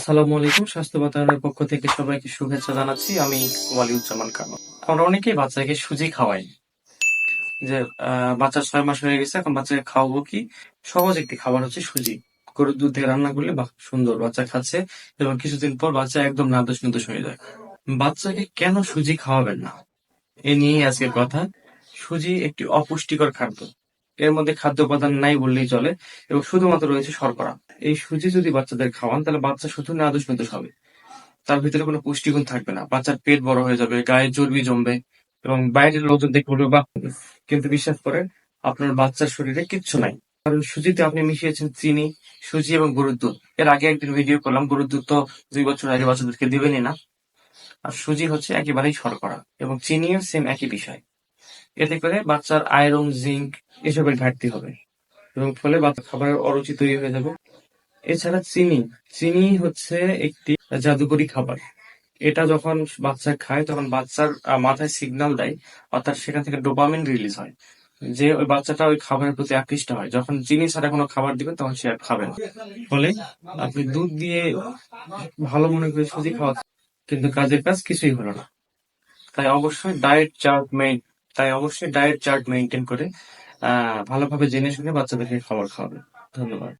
আসসালামু আলাইকুম, স্বাস্থ্য বাতায়নের পক্ষ থেকে সবাইকে শুভেচ্ছা জানাচ্ছি। আমি ওয়ালিউজ্জামান খান। আমরা অনেকেই বাচ্চাকে সুজি খাওয়াই। যে বাচ্চা ছয় মাস হয়ে গেছে, এখন বাচ্চাকে খাওয়াবো কি? সহজ একটি খাবার হচ্ছে সুজি। গরুর দুধ দিয়ে রান্না করলে সুন্দর বাচ্চা খাচ্ছে এবং কিছুদিন পর বাচ্চা একদম নাদোষ নিদোষ হয়ে যায়। বাচ্চাকে কেন সুজি খাওয়াবেন না? এ নিয়েই আজকের কথা। সুজি একটি অপুষ্টিকর খাদ্য। এর মধ্যে খাদ্য উপাদান নাই বললেই চলে এবং শুধুমাত্র রয়েছে শর্করা। এই সুজি যদি বাচ্চাদের খাওয়ান, তাহলে বাচ্চা শুধু নাদুস নাদুস হবে। তার ভিতরে কোনো পুষ্টিগুণ থাকবে না। বাচ্চার পেট বড় হয়ে যাবে, গায়ে চর্বি জমবে এবং বাইরের লোকজন দেখে বলবে, বাহ, কিন্তু বিশ্বাস করেন, আপনার বাচ্চার শরীরে কিচ্ছু নাই। কারণ সুজিতে আপনি মিশিয়েছেন চিনি, সুজি এবং গরুর দুধ। এর আগে একদিন ভিডিও করলাম, গরুর দুধ তো দুই বছর আগে বাচ্চাদেরকে দিবেনই না। আর সুজি হচ্ছে একেবারেই শর্করা এবং চিনিও সেম একই বিষয়। এতে করে বাচ্চার আয়রন, জিঙ্ক এসবের ঘাটতি হবে এবং ফলে বাচ্চা খাবারের অরুচি তৈরি হয়ে যাবে। এছাড়া চিনি চিনি হচ্ছে একটি জাদুকরি খাবার। এটা যখন বাচ্চা খায়, তখন বাচ্চার মাথায় সিগন্যাল দেয়, অর্থাৎ সেখান থেকে ডোপামিন রিলিজ হয়, যে ওই বাচ্চাটা ওই খাবারের প্রতি আকৃষ্ট হয়। যখন চিনি ছাড়া কোনো খাবার দিবেন তখন সে আর খাবে না। ফলে আপনি দুধ দিয়ে ভালো মনে করে সুজি খাওয়া কিন্তু কাজের কাজ কিছুই হলো না। তাই অবশ্যই ডায়েট চার্ট মেইন তাই অবশ্যই ডায়েট চার্ট মেনটেন করে ভালোভাবে জেনে শুনে বাচ্চাদেরকে খাবার খাওয়াবে। ধন্যবাদ।